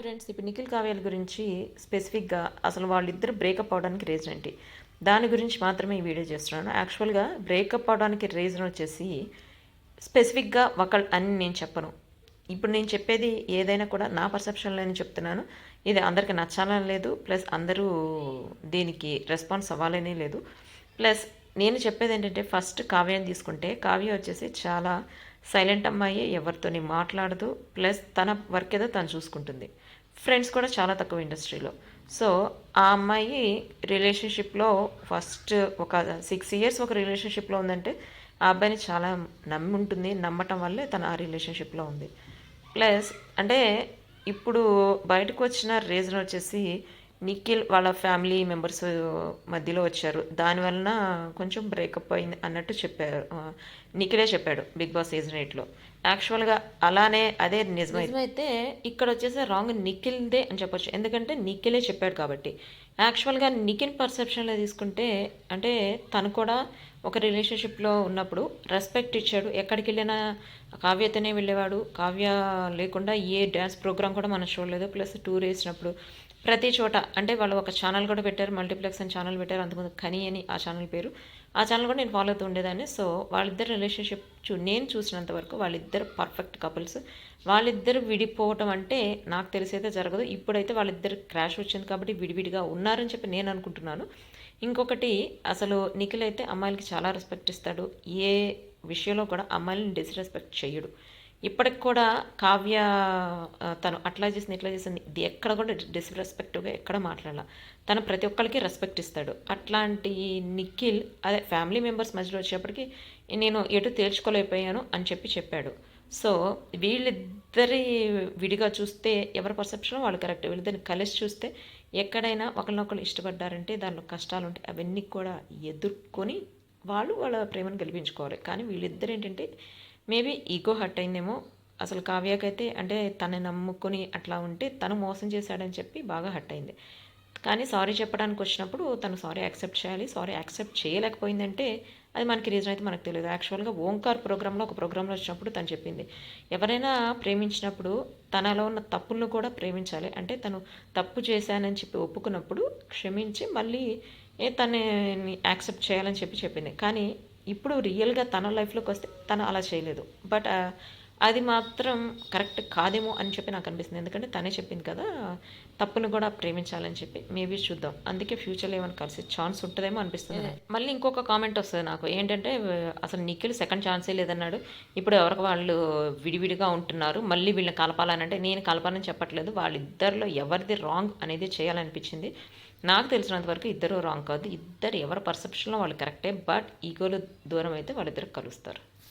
Friends ఇప్పుడు నిఖిల్ కావ్యాల గురించి స్పెసిఫిక్గా అసలు వాళ్ళిద్దరు బ్రేకప్ అవడానికి రీజన్ ఏంటి? దాని గురించి మాత్రమే ఈ వీడియో చేస్తున్నాను. యాక్చువల్గా బ్రేకప్ అవడానికి రీజన్ వచ్చేసి స్పెసిఫిక్గా ఒకళ్ళు అని నేను చెప్పను. ఇప్పుడు నేను చెప్పేది ఏదైనా కూడా నా పర్సెప్షన్లోనే చెప్తున్నాను. ఇది అందరికి నచ్చాలని లేదు ప్లస్ అందరూ దీనికి రెస్పాన్స్ అవ్వాలని లేదు. ప్లస్ నేను చెప్పేది ఏంటంటే ఫస్ట్ కావ్యాన్ని తీసుకుంటే కావ్య వచ్చేసి చాలా సైలెంట్ అమ్మాయి ఎవరితోని మాట్లాడదు ప్లస్ తన వర్క్ ఏదో తను చూసుకుంటుంది. ఫ్రెండ్స్ కూడా చాలా తక్కువ ఇండస్ట్రీలో. సో ఆ అమ్మాయి రిలేషన్షిప్లో ఫస్ట్ ఒక సిక్స్ ఇయర్స్ ఒక రిలేషన్షిప్లో ఉందంటే ఆ అబ్బాయిని చాలా నమ్మి ఉంటుంది నమ్మటం వల్లే తను ఆ రిలేషన్షిప్లో ఉంది. ప్లస్ అంటే ఇప్పుడు బయటకు వచ్చిన రీజన్ వచ్చేసి నిఖిల్ వాళ్ళ ఫ్యామిలీ మెంబర్స్ మధ్యలో వచ్చారు. దానివలన కొంచెం బ్రేకప్ అయింది అన్నట్టు చెప్పారు. నిఖిలే చెప్పాడు బిగ్ బాస్ సీజన్ ఎయిట్లో. యాక్చువల్గా అలానే అదే నిజమైతే ఇక్కడ వచ్చేసి రాంగ్ నిఖిల్దే అని చెప్పొచ్చు. ఎందుకంటే నిఖిలే చెప్పాడు కాబట్టి. యాక్చువల్గా నిఖిల్ పర్సెప్షన్లో తీసుకుంటే అంటే తను కూడా ఒక రిలేషన్షిప్లో ఉన్నప్పుడు రెస్పెక్ట్ ఇచ్చాడు. ఎక్కడికి వెళ్ళినా కావ్యతోనే వెళ్ళేవాడు. కావ్య లేకుండా ఏ డ్యాన్స్ ప్రోగ్రామ్ కూడా మనం చూడలేదు. ప్లస్ టూర్ వేసినప్పుడు ప్రతి చోట అంటే వాళ్ళు ఒక ఛానల్ కూడా పెట్టారు మల్టీప్లెక్స్ అని ఛానల్ పెట్టారు అంతకుముందు కని అని ఆ ఛానల్ పేరు. ఆ ఛానల్ కూడా నేను ఫాలో అవుతూ ఉండేదాన్ని సో వాళ్ళిద్దరు రిలేషన్షిప్ చూ నేను చూసినంత వరకు వాళ్ళిద్దరు పర్ఫెక్ట్ కపుల్స్ వాళ్ళిద్దరు విడిపోవటం అంటే నాకు తెలిసైతే జరగదు. ఇప్పుడైతే వాళ్ళిద్దరు క్రాష్ వచ్చింది కాబట్టి విడివిడిగా ఉన్నారని చెప్పి నేను అనుకుంటున్నాను. ఇంకొకటి అసలు నిఖిల్ అయితే అమ్మాయిలకి చాలా రెస్పెక్ట్ ఇస్తాడు. ఏ విషయంలో కూడా అమ్మాయిలని డిస్రెస్పెక్ట్ చేయడు ఇప్పటికి కూడా కావ్య తను అట్లా చేసింది ఇట్లా చేసింది. ఇది ఎక్కడ కూడా డిస్రెస్పెక్ట్గా ఎక్కడ మాట్లాడాల. తను ప్రతి ఒక్కరికి రెస్పెక్ట్ ఇస్తాడు. అట్లాంటి నిఖిల్ అదే ఫ్యామిలీ మెంబర్స్ మధ్యలో వచ్చేప్పటికి నేను ఎటు తేల్చుకోలేకపోయాను అని చెప్పి చెప్పాడు. సో వీళ్ళిద్దరి విడిగా చూస్తే ఎవరి పర్సెప్షన్ వాళ్ళు కరెక్ట్ వీళ్ళిద్దరిని కలిసి చూస్తే ఎక్కడైనా ఒకరినొకరు ఇష్టపడ్డారంటే దానిలో కష్టాలు ఉంటాయి అవన్నీ కూడా ఎదుర్కొని వాళ్ళు వాళ్ళ ప్రేమను గెలిపించుకోవాలి. కానీ వీళ్ళిద్దరు ఏంటంటే మేబీ ఈగో హర్ట్ అయిందేమో. అసలు కావ్యకైతే అంటే తను నమ్ముకొని అట్లా ఉంటే తను మోసం చేశాడని చెప్పి బాగా హర్ట్ అయింది. కానీ సారీ చెప్పడానికి వచ్చినప్పుడు తను సారీ యాక్సెప్ట్ చేయాలి. సారీ యాక్సెప్ట్ చేయలేకపోయిందంటే అది మనకి రీజన్ అయితే మనకు తెలియదు. యాక్చువల్గా ఓంకార్ ప్రోగ్రాంలో ఒక ప్రోగ్రాంలో వచ్చినప్పుడు తను చెప్పింది. ఎవరైనా ప్రేమించినప్పుడు తనలో ఉన్న తప్పులను కూడా ప్రేమించాలి. అంటే తను తప్పు చేశానని చెప్పి ఒప్పుకున్నప్పుడు క్షమించి మళ్ళీ ఏ తనని యాక్సెప్ట్ చేయాలని చెప్పి చెప్పింది. కానీ ఇప్పుడు రియల్గా తన లైఫ్లోకి వస్తే తను అలా చేయలేదు. బట్ అది మాత్రం కరెక్ట్ కాదేమో అని చెప్పి నాకు అనిపిస్తుంది. ఎందుకంటే తనే చెప్పింది కదా తప్పును కూడా ప్రేమించాలని చెప్పి. మేబీ చూద్దాం. అందుకే ఫ్యూచర్లో ఏమైనా కలిసి ఛాన్స్ ఉంటుందేమో అనిపిస్తుంది మళ్ళీ ఇంకొక కామెంట్ వస్తుంది నాకు. ఏంటంటే అసలు నిఖిల్ సెకండ్ ఛాన్సే లేదన్నాడు. ఇప్పుడు ఎవరికి వాళ్ళు విడివిడిగా ఉంటున్నారు మళ్ళీ వీళ్ళని కలపాలనంటే నేను కలపాలని చెప్పట్లేదు. వాళ్ళిద్దరిలో ఎవరిది రాంగ్ అనేది చేయాలనిపించింది. నాకు తెలిసినంత వరకు ఇద్దరు రాంగ్ కాదు. ఇద్దరు ఎవరి పర్సెప్షన్లో వాళ్ళు కరెక్టే బట్ ఈగోలు దూరం అయితే వాళ్ళిద్దరు కలుస్తారు.